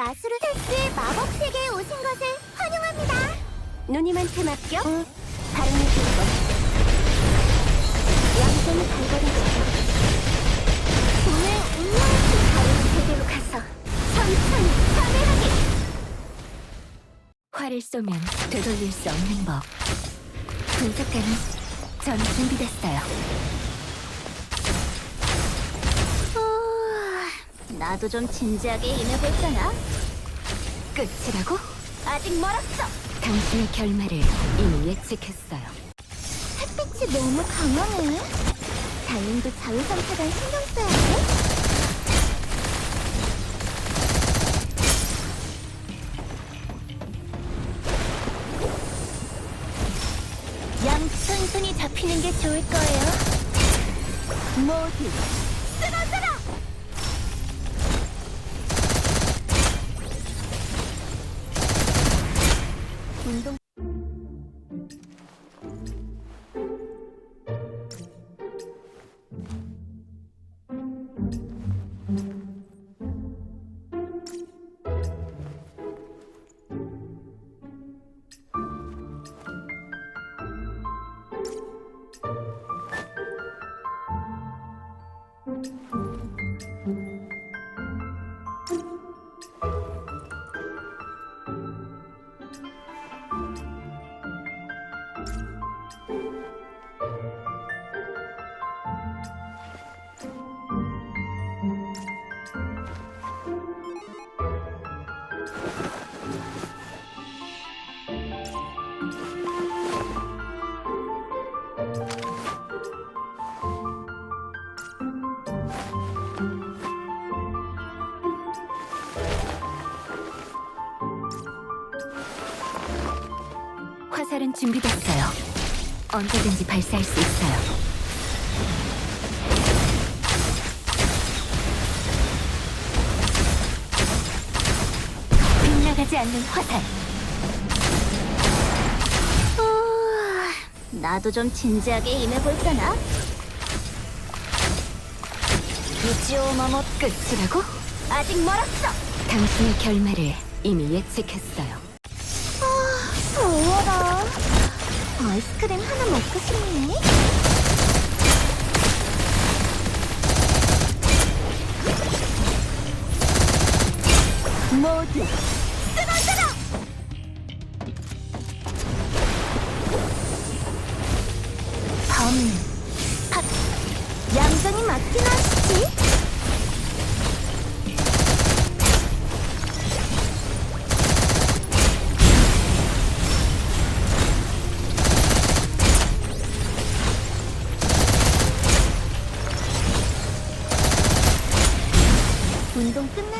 마술을 테스의 마법 세계에 오신 것을 환영합니다. 누님한테 맡겨. 응. 다른 일들은 멋있어. 양손을 발걸음시켜. 오늘 운명의 다른 세계로 가서 천천히 참여하게. 활을 쏘면 되돌릴 수 없는 법. 분석가는 전 준비됐어요. 나도 좀 진지하게 임해볼까나? 끝이라고? 아직 멀었어. 당신의 결말을 이미 예측했어요. 햇빛이 너무 강하네. 달님도 자외선 차단 신경 써야 돼. 양손손이 잡히는 게 좋을 거예요. 모두 운동 화살은 준비됐어요. 언제든지 발사할 수 있어요. 빗나가지 않는 화살. 후, 나도 좀 진지하게 임해볼까나? 이지오 마모 끝이라고? 아직 멀었어! 당신의 결말을 이미 예측했어요. 아, 더워라. 아이스크림 하나 먹고 싶네. 모두 운동 끝나.